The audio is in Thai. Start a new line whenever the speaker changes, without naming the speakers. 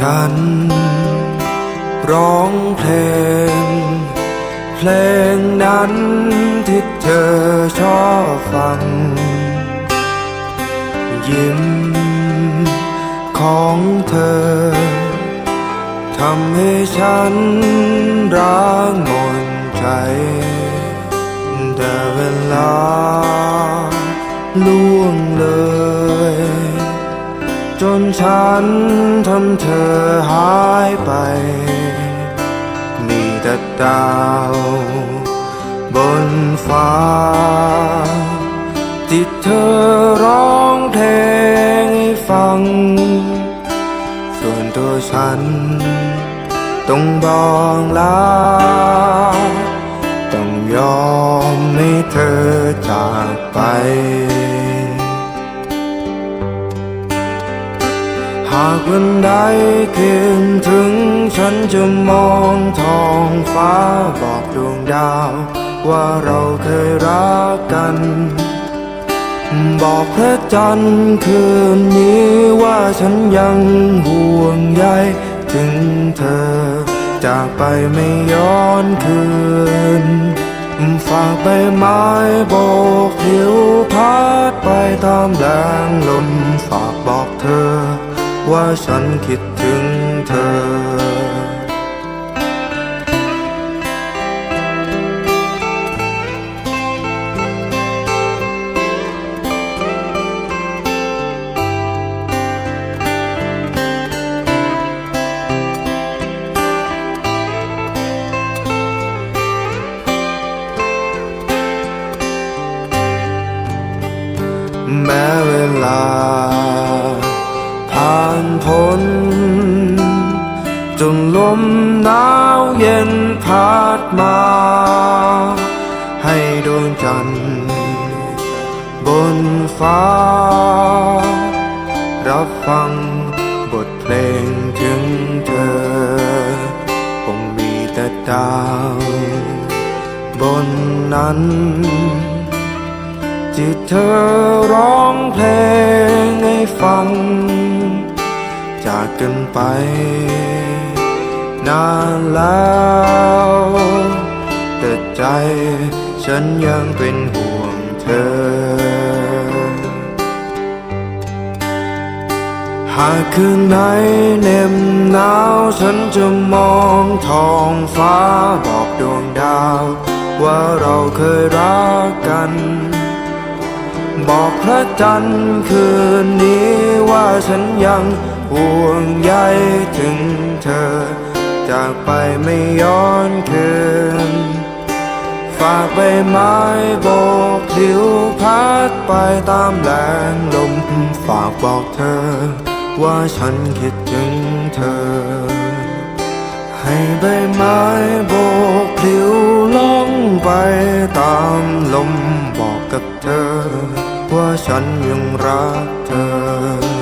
ฉัน ร้องเพลง เพลงนั้นที่เธอชอบฟัง ยิ้มของเธอทำให้ฉันร้างมนใจ แต่เวลาล่วงเลย ฉันทำเธอหายไป มีแต่ดาวบนฟ้า ที่เธอร้องเพลงให้ฟัง ส่วนตัวฉัน ต้องบอกลา ต้องยอมให้เธอจากไป หากวันใดคืนถึงฉันจะมองท้องฟ้าบอกดวงดาว ว่าเราเคยรักกัน บอกพระจันทร์คืนนี้ว่าฉันยังห่วงใยถึงเธอ จากไปไม่ย้อนคืนฝากใบไม้โบกผิวพัดไปตามแรง ฉันคิดถึงเธอแม้เวลา ย็นพัดมา ให้ดวงจันทร์บนฟ้า รับฟังบทเพลงถึงเธอ คงมีแต่ดาวบนนั้นที่เธอร้องเพลงให้ฟัง จากกันไป นานแล้ว แต่ใจฉันยังเป็นห่วงเธอ หากคืนไหนเหน็บหนาวฉันจะมองท้องฟ้าบอกดวงดาว ว่าเราเคยรักกัน บอกพระจันทร์คืนนี้ว่าฉันยังห่วงใยถึงเธอ จากไปไม่ย้อนคืน ฝากใบไม้โบกพลิ้วพัดไปตามแรงลม ฝากบอกเธอ ว่าฉันคิดถึงเธอ ให้ใบไม้โบกพลิ้วล่องไปตามลมบอกกับเธอ ว่าฉันยังรักเธอ